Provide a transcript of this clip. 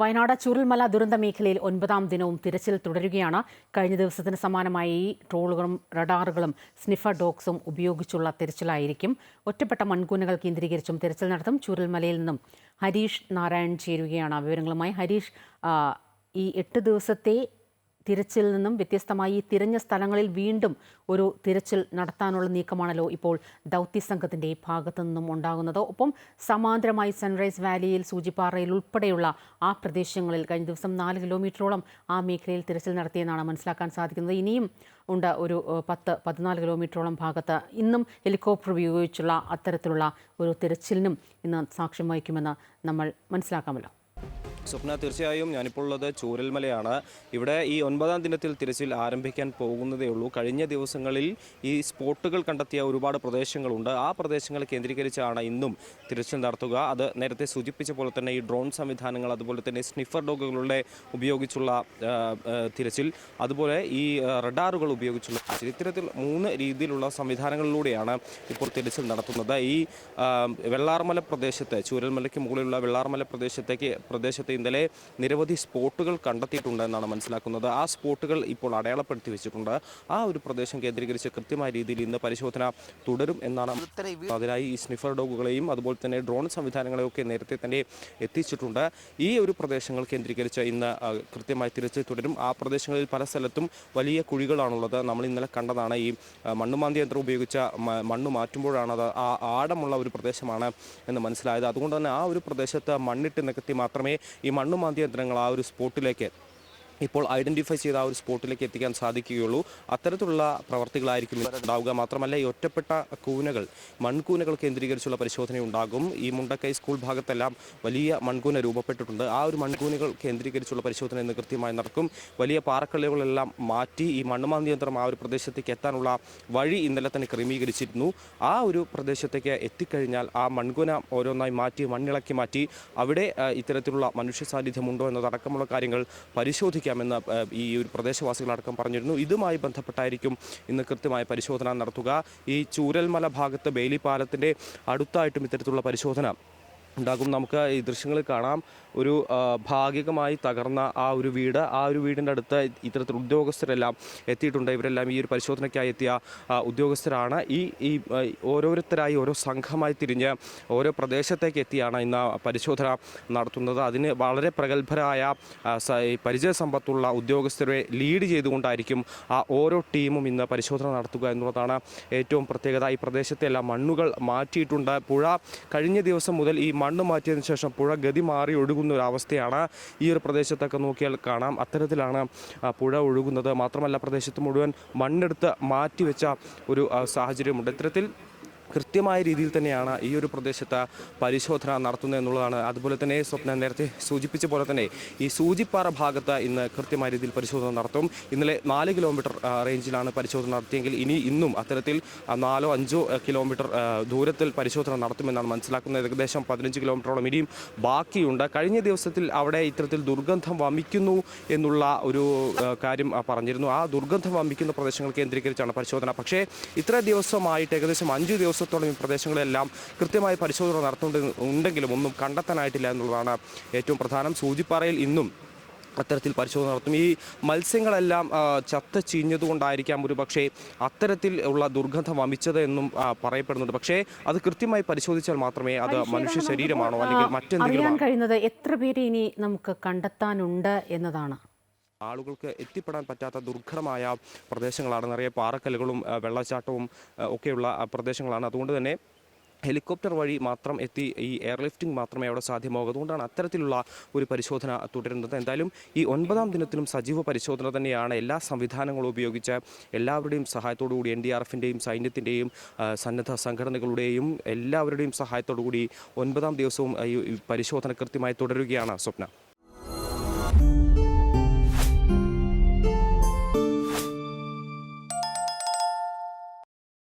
വയനാട് ചുരുൾമല ദുരന്ത മേഖലയിൽ ഒൻപതാം ദിനവും തിരച്ചിൽ തുടരുകയാണ്. കഴിഞ്ഞ ദിവസത്തിന് സമാനമായി ട്രോളുകളും റഡാറുകളും സ്നിഫർ ഡോഗ്സും ഉപയോഗിച്ചുള്ള തിരച്ചിലായിരിക്കും. ഒറ്റപ്പെട്ട മൺകൂനകൾ കേന്ദ്രീകരിച്ചും തിരച്ചിൽ നടത്തും. ചുരുൾമലയിൽ നിന്നും ഹരീഷ് നാരായൺ ചേരുകയാണ് വിവരങ്ങളുമായി. ഹരീഷ് ഈ എട്ട് ദിവസത്തെ തിരച്ചിൽ നിന്നും വ്യത്യസ്തമായി തിരഞ്ഞ സ്ഥലങ്ങളിൽ വീണ്ടും ഒരു തിരച്ചിൽ നടത്താനുള്ള നീക്കമാണല്ലോ ഇപ്പോൾ ദൗത്യ സംഘത്തിന്റെ ഭാഗത്തു നിന്നും ഉണ്ടാകുന്നത്. ഒപ്പം സമാന്തരമായി സൺറൈസ് വാലിയിൽ സൂചിപ്പാറയിൽ ഉൾപ്പെടെയുള്ള ആ പ്രദേശങ്ങളിൽ കഴിഞ്ഞ ദിവസം നാല് കിലോമീറ്ററോളം ആ മേഖലയിൽ തിരച്ചിൽ നടത്തിയെന്നാണ് മനസ്സിലാക്കാൻ സാധിക്കുന്നത്. ഇനിയും ഉണ്ട് ഒരു പത്ത് പതിനാല് കിലോമീറ്ററോളം ഭാഗത്ത് ഇന്നും ഹെലികോപ്റ്റർ ഉപയോഗിച്ചുള്ള അത്തരത്തിലുള്ള ഒരു തിരച്ചിലിനും ഇന്ന് സാക്ഷ്യം വഹിക്കുമെന്ന് നമ്മൾ മനസ്സിലാക്കാമല്ലോ. സ്വപ്ന തീർച്ചയായും ഞാനിപ്പോൾ ഉള്ളത് ചൂരൽമലയാണ്. ഇവിടെ ഈ ഒൻപതാം ദിനത്തിൽ തിരച്ചിൽ ആരംഭിക്കാൻ പോകുന്നതേ ഉള്ളൂ. കഴിഞ്ഞ ദിവസങ്ങളിൽ ഈ സ്പോട്ടുകൾ കണ്ടെത്തിയ ഒരുപാട് പ്രദേശങ്ങളുണ്ട്. ആ പ്രദേശങ്ങൾ കേന്ദ്രീകരിച്ചാണ് ഇന്നും തിരച്ചിൽ നടത്തുക. അത് നേരത്തെ സൂചിപ്പിച്ച പോലെ തന്നെ ഈ ഡ്രോൺ സംവിധാനങ്ങൾ അതുപോലെ തന്നെ സ്നിഫർ ഡോഗുകളുടെ ഉപയോഗിച്ചുള്ള തിരച്ചിൽ അതുപോലെ ഈ റഡാറുകൾ ഉപയോഗിച്ചുള്ള തിരച്ചിൽ. ഇത്തരത്തിൽ മൂന്ന് രീതിയിലുള്ള സംവിധാനങ്ങളിലൂടെയാണ് ഇപ്പോൾ തിരച്ചിൽ നടത്തുന്നത്. ഈ വെള്ളാർമല പ്രദേശത്ത് ചൂരൽമലയ്ക്ക് മുകളിലുള്ള വെള്ളാർമല പ്രദേശത്തേക്ക് പ്രദേശത്ത് ഇന്നലെ നിരവധി സ്പോട്ടുകൾ കണ്ടെത്തിയിട്ടുണ്ട് എന്നാണ് മനസ്സിലാക്കുന്നത്. ആ സ്പോട്ടുകൾ ഇപ്പോൾ അടയാളപ്പെടുത്തി വെച്ചിട്ടുണ്ട്. ആ ഒരു പ്രദേശം കേന്ദ്രീകരിച്ച് കൃത്യമായ രീതിയിൽ ഇന്ന് പരിശോധന തുടരും എന്നാണ് അതിനായി ഈ സ്നിഫർ ഡോഗുകളെയും അതുപോലെ തന്നെ ഡ്രോൺ സംവിധാനങ്ങളെയും ഒക്കെ നേരത്തെ തന്നെ എത്തിച്ചിട്ടുണ്ട്. ഈ ഒരു പ്രദേശങ്ങൾ കേന്ദ്രീകരിച്ച് ഇന്ന് കൃത്യമായി തിരച്ചിൽ തുടരും. ആ പ്രദേശങ്ങളിൽ പല സ്ഥലത്തും വലിയ കുഴികളാണുള്ളത്. നമ്മൾ ഇന്നലെ കണ്ടതാണ് ഈ മണ്ണുമാന്തി യന്ത്രം ഉപയോഗിച്ച മണ്ണ് മാറ്റുമ്പോഴാണ് അത് ആ ആഴമുള്ള ഒരു പ്രദേശമാണ് എന്ന് മനസ്സിലായത്. അതുകൊണ്ട് തന്നെ ആ ഒരു പ്രദേശത്ത് മണ്ണിട്ട് നികത്തി മാത്രമേ ഈ മണ്ണുമാന്തി യന്ത്രങ്ങൾ ആ ഒരു സ്പോട്ടിലേക്ക് ഇപ്പോൾ ഐഡന്റിഫൈ ചെയ്ത ആ ഒരു സ്പോട്ടിലേക്ക് എത്തിക്കാൻ സാധിക്കുകയുള്ളൂ. അത്തരത്തിലുള്ള പ്രവർത്തികളായിരിക്കും ഉണ്ടാവുക. മാത്രമല്ല ഈ ഒറ്റപ്പെട്ട കൂനകൾ മൺകൂനകൾ കേന്ദ്രീകരിച്ചുള്ള പരിശോധന ഉണ്ടാകും. ഈ മുണ്ടക്കൈ സ്കൂൾ ഭാഗത്തെല്ലാം വലിയ മൺകൂന രൂപപ്പെട്ടിട്ടുണ്ട്. ആ ഒരു മൺകൂനകൾ കേന്ദ്രീകരിച്ചുള്ള പരിശോധന ഇന്ന് കൃത്യമായി നടക്കും. വലിയ പാറക്കല്ലുകളെല്ലാം മാറ്റി ഈ മണ്ണുമാന്തി യന്ത്രം ആ ഒരു പ്രദേശത്തേക്ക് എത്താനുള്ള വഴി ഇന്നലെ തന്നെ ക്രമീകരിച്ചിരുന്നു. ആ ഒരു പ്രദേശത്തേക്ക് എത്തിക്കഴിഞ്ഞാൽ ആ മൺകൂന ഓരോന്നായി മാറ്റി മണ്ണിളക്കി മാറ്റി അവിടെ ഇത്തരത്തിലുള്ള മനുഷ്യ സാന്നിധ്യമുണ്ടോ എന്നതടക്കമുള്ള കാര്യങ്ങൾ പരിശോധിക്കാമെന്ന് ആ, ഈ ഒരു പ്രദേശവാസികളടക്കം പറഞ്ഞിരുന്നു. ഇതുമായി ബന്ധപ്പെട്ടായിരിക്കും ഇന്ന് കൃത്യമായ പരിശോധന നടത്തുക. ഈ ചൂരൽമല ഭാഗത്ത് ബെയിലി അടുത്തായിട്ടും ഇത്തരത്തിലുള്ള പരിശോധന ഉണ്ടാകും. നമുക്ക് ഈ ദൃശ്യങ്ങൾ കാണാം ഒരു ഭാഗികമായി തകർന്ന ആ ഒരു വീട്. ആ ഒരു വീടിന്റെ അടുത്ത് ഇത്തരത്തിൽ ഉദ്യോഗസ്ഥരെല്ലാം എത്തിയിട്ടുണ്ട്. ഇവരെല്ലാം ഈ ഒരു പരിശോധനയ്ക്കായി എത്തിയ ഉദ്യോഗസ്ഥരാണ്. ഈ ഈ ഓരോരുത്തരായി ഓരോ സംഘമായി തിരിഞ്ഞ് ഓരോ പ്രദേശത്തേക്ക് എത്തിയാണ് ഇന്ന് പരിശോധന നടത്തുന്നത്. അതിന് വളരെ പ്രഗത്ഭരായ പരിചയ സമ്പത്തുള്ള പരിചയസമ്പത്തുള്ള ഉദ്യോഗസ്ഥരെ ലീഡ് ചെയ്തുകൊണ്ടായിരിക്കും ആ ഓരോ ടീമും ഇന്ന് പരിശോധന നടത്തുക എന്നുള്ളതാണ് ഏറ്റവും പ്രത്യേകത. ഈ പ്രദേശത്തെ എല്ലാ മണ്ണുകൾ മാറ്റിയിട്ടുണ്ട്. പുഴ കഴിഞ്ഞ ദിവസം മുതൽ ഈ മണ്ണ് മാറ്റിയതിന് ശേഷം പുഴ ഗതി മാറി ഒഴുകുന്ന ഒരു അവസ്ഥയാണ് ഈ ഒരു പ്രദേശത്തൊക്കെ നോക്കിയാൽ കാണാം. അത്തരത്തിലാണ് പുഴ ഒഴുകുന്നത്. മാത്രമല്ല പ്രദേശത്ത് മുഴുവൻ മണ്ണെടുത്ത് മാറ്റിവെച്ച ഒരു സാഹചര്യമുണ്ട്. ഇത്തരത്തിൽ കൃത്യമായ രീതിയിൽ തന്നെയാണ് ഈ ഒരു പ്രദേശത്ത് പരിശോധന നടത്തുന്നത് എന്നുള്ളതാണ്. അതുപോലെ തന്നെ സ്വപ്ന നേരത്തെ സൂചിപ്പിച്ച പോലെ തന്നെ ഈ സൂചിപ്പാറ ഭാഗത്ത് ഇന്ന് കൃത്യമായ രീതിയിൽ പരിശോധന നടത്തും. ഇന്നലെ നാല് കിലോമീറ്റർ റേഞ്ചിലാണ് പരിശോധന നടത്തിയെങ്കിൽ ഇനി ഇന്നും അത്തരത്തിൽ നാലോ അഞ്ചോ കിലോമീറ്റർ ദൂരത്തിൽ പരിശോധന നടത്തുമെന്നാണ് മനസ്സിലാക്കുന്നത്. ഏകദേശം പതിനഞ്ച് കിലോമീറ്ററോളം ഇനിയും ബാക്കിയുണ്ട്. കഴിഞ്ഞ ദിവസത്തിൽ അവിടെ ഇത്തരത്തിൽ ദുർഗന്ധം വമിക്കുന്നു എന്നുള്ള ഒരു കാര്യം പറഞ്ഞിരുന്നു. ആ ദുർഗന്ധം വമിക്കുന്ന പ്രദേശങ്ങൾ കേന്ദ്രീകരിച്ചാണ് പരിശോധന. പക്ഷേ ഇത്ര ദിവസമായിട്ട് ഏകദേശം അഞ്ച് ദിവസത്തോളം ഈ പ്രദേശങ്ങളെല്ലാം കൃത്യമായി പരിശോധന നടത്തുന്നുണ്ട് ഉണ്ടെങ്കിലും ഒന്നും കണ്ടെത്താനായിട്ടില്ല എന്നുള്ളതാണ് ഏറ്റവും പ്രധാനം. സൂചിപ്പാറയിൽ ഇന്നും അത്തരത്തിൽ പരിശോധന നടത്തും. ഈ മത്സ്യങ്ങളെല്ലാം ചത്ത ചീഞ്ഞതുകൊണ്ടായിരിക്കാം ഒരു പക്ഷേ അത്തരത്തിൽ ഉള്ള ദുർഗന്ധം വമിച്ചത് എന്നും പറയപ്പെടുന്നുണ്ട്. പക്ഷേ അത് കൃത്യമായി പരിശോധിച്ചാൽ മാത്രമേ അത് മനുഷ്യ ശരീരമാണോ അല്ലെങ്കിൽ മറ്റെന്തെങ്കിലും കഴിയുന്നത് എത്ര പേരെ ഇനി നമുക്ക് കണ്ടെത്താനുണ്ട് എന്നതാണ്. ആളുകൾക്ക് എത്തിപ്പെടാൻ പറ്റാത്ത ദുർഘടമായ പ്രദേശങ്ങളാണ്. നിറയെ പാറക്കല്ലുകളും വെള്ളച്ചാട്ടവും ഒക്കെയുള്ള പ്രദേശങ്ങളാണ്. അതുകൊണ്ട് തന്നെ ഹെലികോപ്റ്റർ വഴി മാത്രം എത്തി ഈ എയർലിഫ്റ്റിംഗ് മാത്രമേ അവിടെ സാധ്യമാകൂ. അതുകൊണ്ടാണ് അത്തരത്തിലുള്ള ഒരു പരിശോധന തുടരുന്നത്. എന്തായാലും ഈ ഒൻപതാം ദിനത്തിലും സജീവ പരിശോധന തന്നെയാണ് എല്ലാ സംവിധാനങ്ങളും ഉപയോഗിച്ച് എല്ലാവരുടെയും സഹായത്തോടു കൂടി എൻ ഡി ആർ എഫിന്റെയും സൈന്യത്തിന്റെയും സന്നദ്ധ സംഘടനകളുടെയും എല്ലാവരുടെയും സഹായത്തോടു കൂടി ഒൻപതാം ദിവസവും ഈ പരിശോധന കൃത്യമായി തുടരുകയാണ് സ്വപ്ന.